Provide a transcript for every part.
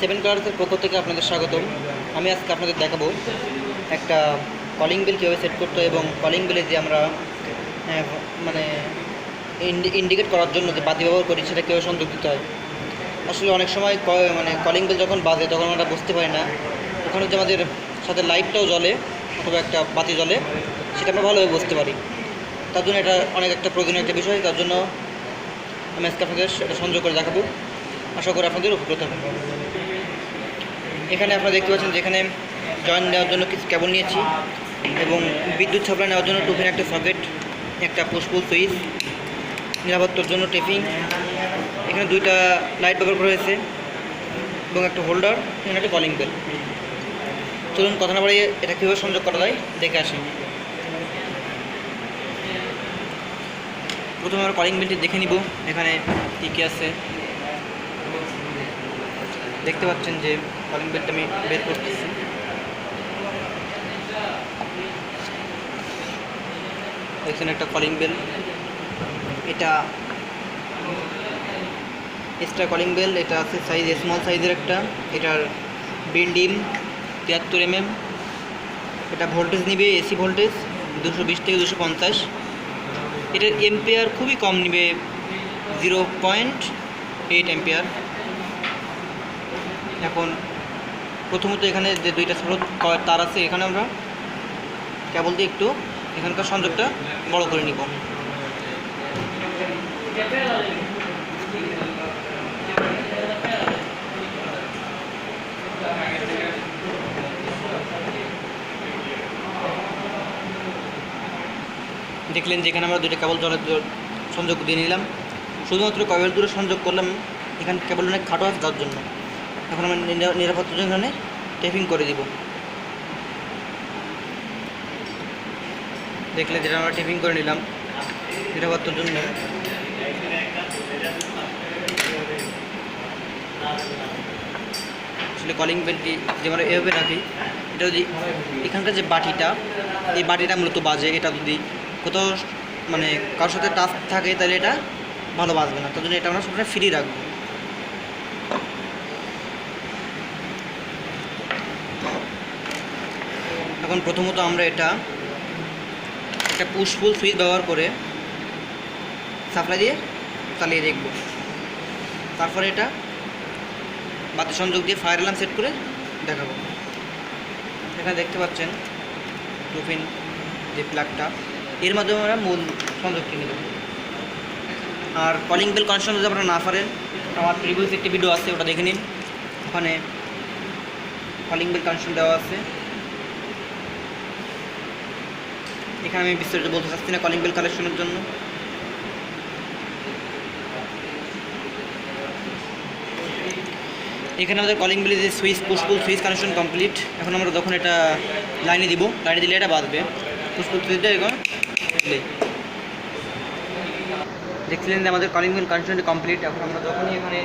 Seven কালার্সের পক্ষ থেকে আপনাদের স্বাগতম। আমি আজকে আপনাদের দেখাবো একটা কলিং বিল কীভাবে সেট করতে এবং কলিং বিলে যে আমরা মানে ইন্ডিকেট করার জন্য যে বাতি ব্যবহার করি সেটা কীভাবে সংযোগ দিতে হয়। আসলে অনেক সময় মানে কলিং বিল যখন বাজে তখন আমরা বুঝতে পারি না। ওখানে যে আমাদের সাথে লাইটটাও জ্বলে অথবা একটা বাতি জ্বলে, সেটা আমরা ভালোভাবে বুঝতে পারি। তার জন্য এটা অনেক একটা প্রয়োজনীয় একটা বিষয়। তার জন্য আমি আজকে আপনাদের এটা সংযোগ করে দেখাবো। আশা করি আপনাদের উপকৃত হবে। এখানে আপনারা দেখতে পাচ্ছেন যেখানে জয়েন দেওয়ার জন্য কিছু কেবল নিয়েছি এবং বিদ্যুৎ সাপ্লাই নেওয়ার জন্য টুপিন একটা সকেট, একটা পুষ্পুল সুইচ নিরাপত্তার জন্য টেপিং এখানে দুইটা লাইট ব্যবহার করা হয়েছে এবং একটা হোল্ডার এখানে একটা কলিং বেল চলুন কথা না বাড়িয়ে এটা কীভাবে সংযোগ করা যায়, দেখে আসি। প্রথমে আমরা কলিং বেলটি দেখে নিব, এখানে কী কী আছে। দেখতে পাচ্ছেন যে কলিং বেলটা আমি বের করতেছি। এখানে একটা কলিং বেল। এটা এক্সট্রা কলিং বেল, এটা আছে সাইজ স্মল সাইজের একটা। এটার বিল ডিম তিয়াত্তর এমএম এটা ভোল্টেজ নিবে এসি ভোল্টেজ দুশো বিশ থেকে দুশো পঞ্চাশ। এটার এম্পেয়ার খুবই কম নিবে জিরো পয়েন্ট এইট এম্পেয়ার এখন প্রথমত এখানে যে দুইটা স্রোত তার আছে এখানে আমরা কেবল দিয়ে একটু এখানকার সংযোগটা বড় করে নিব। দেখলেন যেখানে আমরা দুইটা কেবল জলের সংযোগ দিয়ে নিলাম। শুধুমাত্র কেবল দূরে সংযোগ করলাম, এখানে কেবল অনেক খাটো আছে তার জন্য। এখন নিরা- নিরাপত্তার জন্য টেপিং করে দিব। দেখলে যেটা আমরা টেপিং করে নিলাম, নিরাপত্তার জন্য। আসলে কলিং বেলটি যে আমরা এভাবে রাখি, এটা যদি এখানকার যে বাটিটা, এই বাটিটা মূলত বাজে, এটা যদি কোথাও মানে কারোর সাথে টাচ থাকে, তাহলে এটা ভালো বাজবে না। তার জন্য এটা আমরা সবসময় ফ্রি রাখব। এখন প্রথমত আমরা এটা একটা পুশফুল সুইচ ব্যবহার করে সাপ্লাই দিয়ে চালিয়ে দেখব। তারপরে এটা বাতি সংযোগ দিয়ে ফায়ার অ্যালার্ম সেট করে দেখাবো। এখানে দেখতে পাচ্ছেন লুপিন যে প্লাগটা এর মাধ্যমে আমরা মূল সংযোগটি নেব। আর কলিং বেল কানেকশন যদি আপনারা না পারেন, আমার প্রিভিয়াস একটি ভিডিও আছে, ওটা দেখে নিন। ওখানে কলিং বেল কানেকশন দেওয়া আছে। এখানে আমি বিস্তারিত বলতে চাচ্ছি না কলিং বেল কালেকশনের জন্য এখানে আমাদের কলিং বেলের যে switch push pull switch connection complete এখন আমরা যখন এটা লাইনে দিব লাইনে দিলে এটা বাঁধবে পুষ্পুল সুইচটা এখন। দেখছিলেন যে আমাদের কলিং বেল কানেকশনটি কমপ্লিট এখন আমরা যখনই এখানে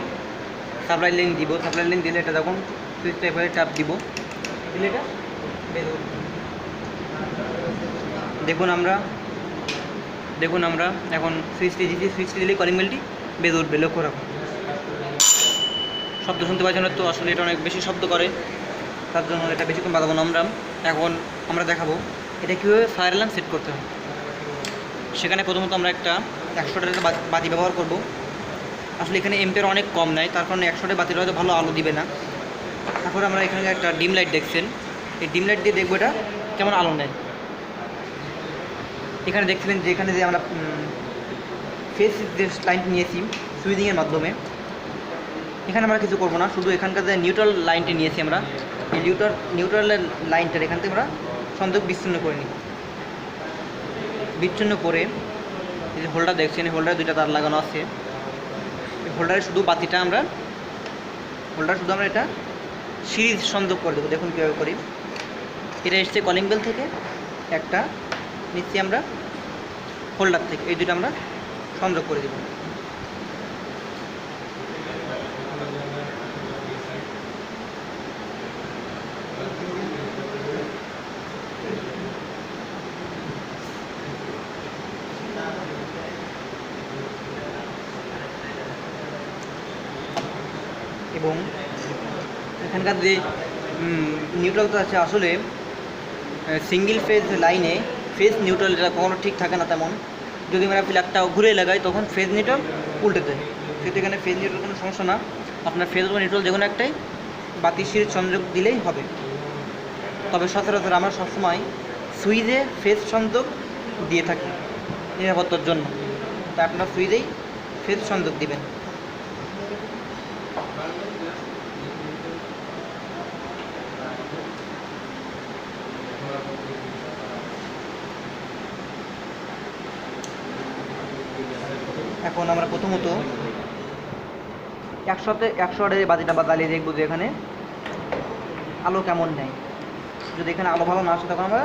সাপ্লাই লাইন দিব সাপ্লাই লাইন দিলে এটা যখন সুইচটা এভাবে চাপ দিব, দিলে এটা বের। দেখুন আমরা দেখুন আমরা, এখন সুইচটি দিচ্ছি সুইচটি দিলে কলিং বেলটি বেঁধে উঠবে, লক্ষ্য রাখুন। শব্দ শুনতে পাচ্ছেন তো আসলে এটা অনেক বেশি শব্দ করে, তার জন্য এটা বেশিক্ষণ বাঁধাবো না আমরা। এখন আমরা দেখাবো, এটা কীভাবে ফায়ার অ্যালার্ম সেট করতে হয়। সেখানে প্রথমত আমরা একটা একশো টাকার বাতি ব্যবহার করব। আসলে এখানে এম্পের অনেক কম নেয়, তার কারণে একশোটা বাতির হয়তো ভালো আলো দিবে না। তারপর আমরা এখানে একটা ডিম লাইট দেখছেন। এই ডিম লাইট দিয়ে দেখব এটা কেমন আলো নেয়। এখানে দেখছিলেন যে এখানে যে আমরা ফেস যে লাইনটি নিয়েছি সুইদিংয়ের মাধ্যমে। এখানে আমরা কিছু করব না, শুধু এখানকার যে নিউট্রাল লাইনটি নিয়েছি আমরা, এই নিউট্রাল নিউট্রালের লাইনটার এখান থেকে আমরা সংযোগ বিচ্ছিন্ন করে নিই। বিচ্ছিন্ন করে যে হোল্ডার দেখছেন, এই হোল্ডারে দুইটা তার লাগানো আছে। এই হোল্ডারে শুধু বাতিটা আমরা হোল্ডার শুধু আমরা এটা সিরিজ সংযোগ করে দেবো। দেখুন কীভাবে করি। এটা এসছে কলিং বেল থেকে একটা নিচ্ছি আমরা হোল্ডার থেকে। এই দুটো আমরা সংযোগ করে দেবো। এবং এখানকার যে নিউট্রালটা আছে, আসলে সিঙ্গেল ফেজ লাইনে ফেজ নিউট্রাল এটা কখনো ঠিক থাকে না তেমন। যদি আমরা প্লাগটা ঘুরে লাগাই, তখন ফেজ নিউট্রাল উল্টে দেয়। সেহেতু এখানে ফেজ নিউট্রাল কোনো সমস্যা না। আপনার ফেজ বা নিউট্রাল যে কোনো একটাই বাতি সিরিজ সংযোগ দিলেই হবে। তবে সচরাচর আমরা সবসময় সুইচে ফেজ সংযোগ দিয়ে থাকি নিরাপত্তার জন্য। তাই আপনার সুইচেই ফেজ সংযোগ দিবেন। এখন আমরা প্রথমত একশোতে একশো ওয়াটের বাতিটা বা জ্বালিয়ে দেখব যে এখানে আলো কেমন নেয় যদি এখানে আলো ভালো না আসে, তখন আমরা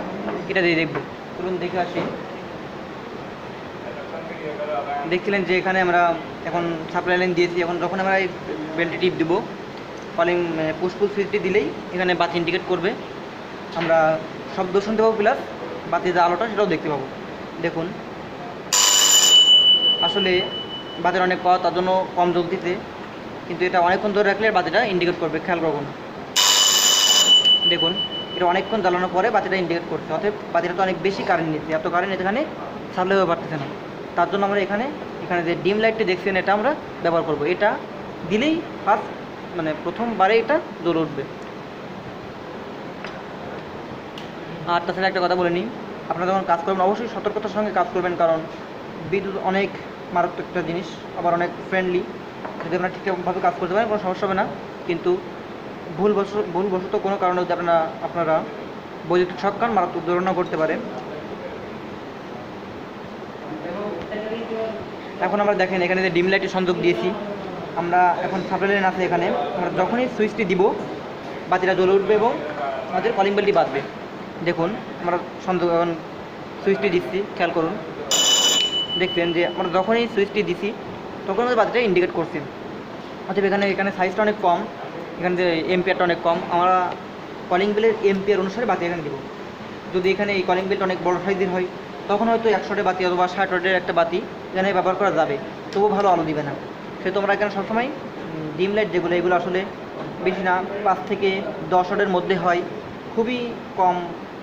এটা দিয়ে দেখব। চলুন দেখে আসি। দেখছিলেন যে এখানে আমরা এখন সাপ্লাই লাইন দিয়েছি। এখন যখন আমরা এই বেলটি টিপ দেবো কলিং পুষ্পুল সুইচটি দিলেই এখানে বাতি ইন্ডিকেট করবে। আমরা শব্দ শুনতে পাবো প্লাস বাতির যে আলোটা, সেটাও দেখতে পাবো। দেখুন। আসলে বাতির অনেক পাওয়া তার জন্য কম জ্বলতিতে কিন্তু এটা অনেকক্ষণ ধরে রাখলে বাতিটা ইন্ডিকেট করবে, খেয়াল করুন। দেখুন, এটা অনেকক্ষণ জ্বালানোর পরে বাতিটা ইন্ডিকেট করছে। অর্থাৎ বাতিটা তো অনেক বেশি কারেন্ট নিচ্ছে। এত কারেন্ট এখানে সাপ্লাই হতে পারতেছে না। তার জন্য আমরা এখানে এখানে যে ডিম লাইটটি দেখছেন, এটা আমরা ব্যবহার করব। এটা দিলেই ফার্স্ট মানে প্রথমবারে এটা জ্বলে উঠবে। আর তাছাড়া একটা কথা বলে নিই। আপনারা যখন কাজ করবেন, অবশ্যই সতর্কতার সঙ্গে কাজ করবেন। কারণ বিদ্যুৎ অনেক মারাত্মক একটা জিনিস, আবার অনেক ফ্রেন্ডলি যদি আপনারা ঠিকঠাকভাবে কাজ করতে পারেন কোনো সমস্যা হবে না। কিন্তু ভুলবশ, ভুলবশত কোনো কারণে যদি আপনারা আপনারা বৈদ্যুতিক শক খান মারাত্মক দুর্ঘটনা করতে পারে। এখন আমরা দেখেন, এখানে যে ডিম লাইটের সংযোগ দিয়েছি। আমরা এখন সাপ্লাই আছে এখানে। আমরা যখনই সুইচটি দিব, বাতিটা জ্বলে উঠবে এবং আমাদের কলিং বেলটি বাঁধবে দেখুন, আমরা সংযোগ, এখন সুইচটি দিচ্ছি, খেয়াল করুন। দেখবেন যে আমরা যখনই সুইচটি দিছি, তখন আমাদের বাতিটা ইন্ডিকেট করছি। অর্থাৎ এখানে এখানে সাইজটা অনেক কম, এখানে যে এমপিয়ারটা অনেক কম, আমরা কলিং বেলের এমপিয়ার অনুসারে বাতি এখানে দিব। যদি এখানে এই কলিং বেলটা অনেক বড় সাইজের হয়, তখন হয়তো একশোটে বাতি অথবা ষাট ওয়াটের একটা বাতি এখানে ব্যবহার করা যাবে। তবুও ভালো আলো দিবে না। সে তোমরা এখানে সবসময় ডিম লাইট যেগুলো, এগুলো আসলে বেশি না, পাঁচ থেকে দশ ওয়াটের মধ্যে হয়। খুবই কম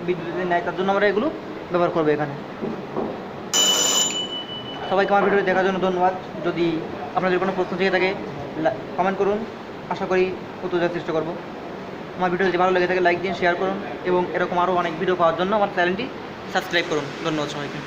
বিদ্যুতের নেয় তার জন্য আমরা এগুলো ব্যবহার করব এখানে। সবাইকে আমার ভিডিও দেখার জন্য ধন্যবাদ। যদি আপনাদের কোনো প্রশ্ন থেকে থাকে কমেন্ট করুন। আশা করি উত্তর দেওয়ার চেষ্টা করব। আমার ভিডিও যদি ভালো লেগে থাকে লাইক দিন শেয়ার করুন এবং এরকম আরও অনেক ভিডিও পাওয়ার জন্য আমার চ্যানেলটি সাবস্ক্রাইব করুন। ধন্যবাদ সবাইকে।